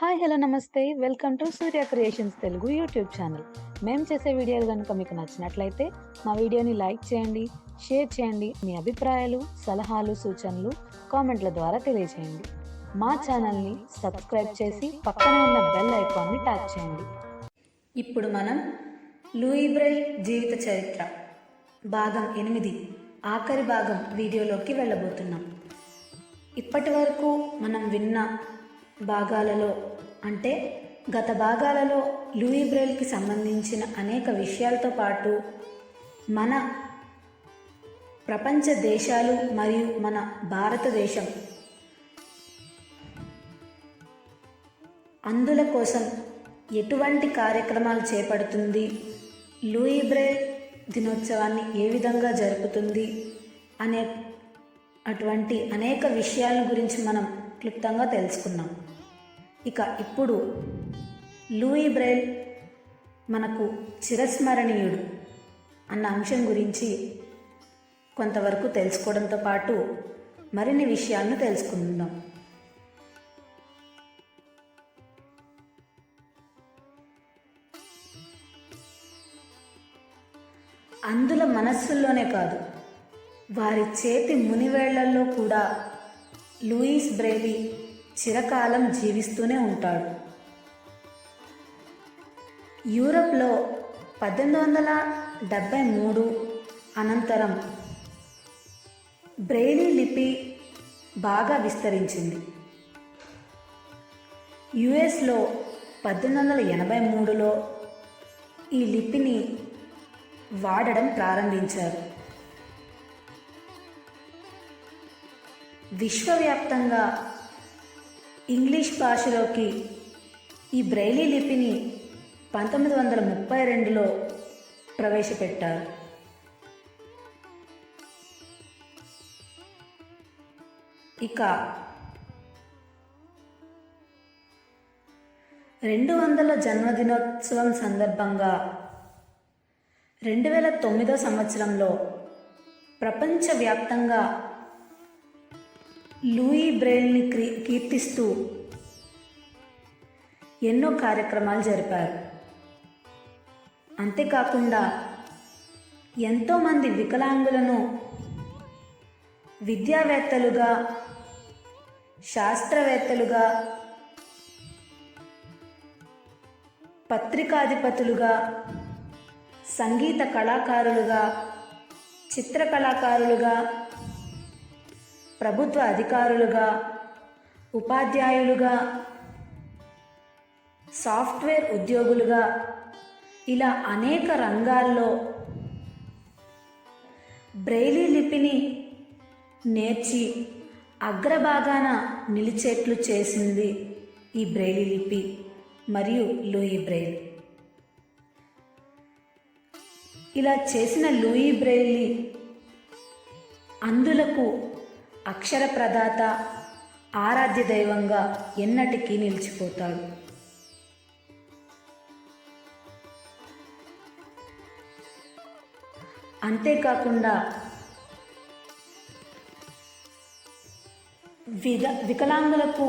Hi hello నమస్తే. Welcome to Surya creations Telugu YouTube channel. మేము చేసే వీడియోలు కనుక మీకు నచ్చినట్లయితే మా వీడియోని లైక్ చేయండి షేర్ చేయండి మీ అభిప్రాయాలు సలహాలు సూచనలు కామెంట్ల ద్వారా తెలియజేయండి. మా ఛానల్ని సబ్స్క్రైబ్ చేసి పక్కనే ఉన్న బెల్ ఐకాన్ని ట్యాప్ చేయండి. ఇప్పుడు మనం లూయిబ్రెల్ జీవిత చరిత్ర భాగం ఎనిమిది ఆఖరి భాగం వీడియోలోకి వెళ్ళబోతున్నాం. ఇప్పటి వరకు మనం విన్న భాగాలలో అంటే గత భాగాలలో లూయిబ్రెల్కి సంబంధించిన అనేక విషయాలతో పాటు మన ప్రపంచ దేశాలు మరియు మన భారతదేశం అందుల కోసం ఎటువంటి కార్యక్రమాలు చేపడుతుంది లూయిబ్రే దినోత్సవాన్ని ఏ విధంగా జరుపుతుంది అనే అటువంటి అనేక విషయాల గురించి మనం క్లుప్తంగా తెలుసుకున్నాం. ఇక ఇప్పుడు లూయి బ్రైల్ మనకు చిరస్మరణీయుడు అన్న అంశం గురించి కొంతవరకు తెలుసుకోవడంతో పాటు మరిన్ని విషయాలను తెలుసుకుందాం. అందుల మనస్సుల్లోనే కాదు వారి చేతి మునివేళ్ళలో కూడా లూయిస్ బ్రేలీ చిరకాలం జీవిస్తూనే ఉంటాడు. యూరప్లో పద్దెనిమిది వందల డెబ్భై మూడు అనంతరం బ్రెయిలీ లిపి బాగా విస్తరించింది. యుఎస్లో పద్దెనిమిది వందల ఎనభై మూడులో ఈ లిపిని వాడడం ప్రారంభించారు. విశ్వవ్యాప్తంగా ఇంగ్లీష్ భాషలోకి ఈ బ్రైలీ లిపిని పంతొమ్మిది వందల ముప్పై రెండులో ప్రవేశపెట్టారు ఇక రెండు వందల జన్మదినోత్సవం సందర్భంగా రెండు వేల తొమ్మిదో సంవత్సరంలో ప్రపంచవ్యాప్తంగా లూయి బ్రెయిల్ని క్రీ కీర్తిస్తూ ఎన్నో కార్యక్రమాలు జరిపారు. అంతేకాకుండా ఎంతోమంది వికలాంగులను విద్యావేత్తలుగా శాస్త్రవేత్తలుగా పత్రికాధిపతులుగా సంగీత కళాకారులుగా చిత్రకళాకారులుగా ప్రభుత్వ అధికారులుగా ఉపాధ్యాయులుగా సాఫ్ట్వేర్ ఉద్యోగులుగా ఇలా అనేక రంగాల్లో బ్రెయిలీ లిపిని నేర్చి అగ్రభాగాన నిలిచేట్లు చేసింది ఈ బ్రెయిలీ లిపి మరియు లూయి బ్రెయిల్. ఇలా చేసిన లూయి బ్రెయిలీ అందులకు అక్షర ప్రదాత ఆరాధ్య దైవంగా ఎన్నటికీ నిలిచిపోతాడు. అంతేకాకుండా విద వికలాంగులకు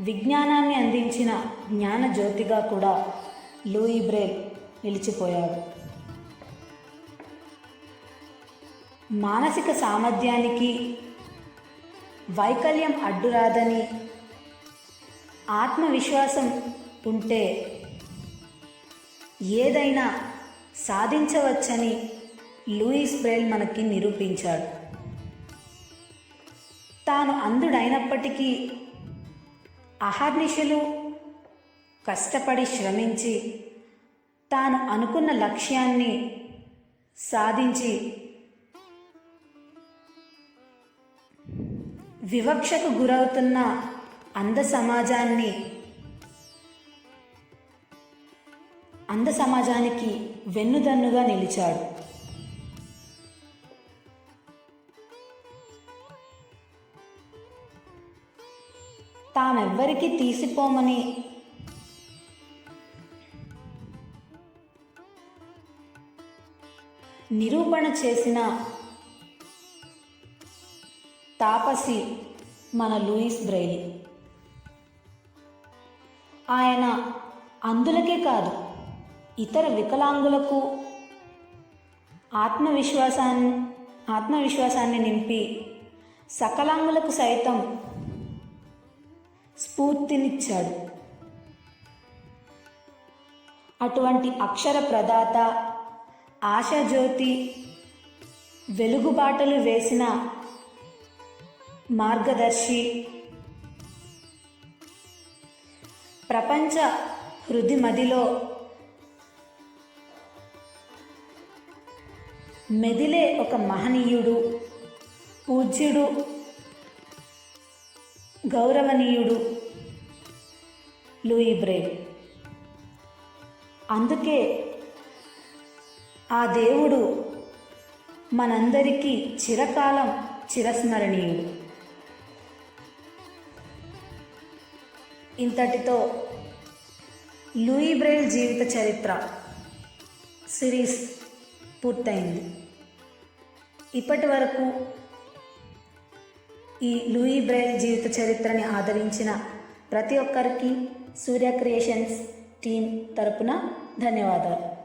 విజ్ఞానాన్ని అందించిన జ్ఞాన జ్యోతిగా కూడా లూయి బ్రేల్ నిలిచిపోయాడు. మానసిక సామర్థ్యానికి వైకల్యం అడ్డురాదని ఆత్మవిశ్వాసం ఉంటే ఏదైనా సాధించవచ్చని లూయిస్ బ్రెయిల్ మనకి నిరూపించాడు. తాను అందుడైనప్పటికీ అహర్నిశలు కష్టపడి శ్రమించి తాను అనుకున్న లక్ష్యాన్ని సాధించి వివక్షకు గురవుతున్న అంధ సమాజాన్ని అంధ సమాజానికి వెన్నుదన్నుగా నిలిచాడు. తామెవ్వరికి తీసిపోమని నిరూపణ చేసిన తాపసి మన లూయిస్ బ్రైలీ ఆయన అందులకే కాదు ఇతర వికలాంగులకు ఆత్మవిశ్వాసాన్ని ఆత్మవిశ్వాసాన్ని నింపి సకలాంగులకు సైతం స్ఫూర్తినిచ్చాడు. అటువంటి అక్షర ప్రదాత ఆశాజ్యోతి వెలుగుబాటలు వేసిన మార్గదర్శి. ప్రపంచ హృదిమదిలో మెదిలే ఒక మహనీయుడు పూజ్యుడు గౌరవనీయుడు లూయి బ్రేవ్ అందుకే ఆ దేవుడు మనందరికీ చిరకాలం చిరస్మరణీయుడు. ఇంతటితో లూయి బ్రెయిల్ జీవిత చరిత్ర సిరీస్ పూర్తయింది. ఇప్పటి వరకు ఈ లూయి బ్రెయిల్ జీవిత చరిత్రని ఆదరించిన ప్రతి ఒక్కరికి సూర్య క్రియేషన్స్ టీం తరపున ధన్యవాదాలు.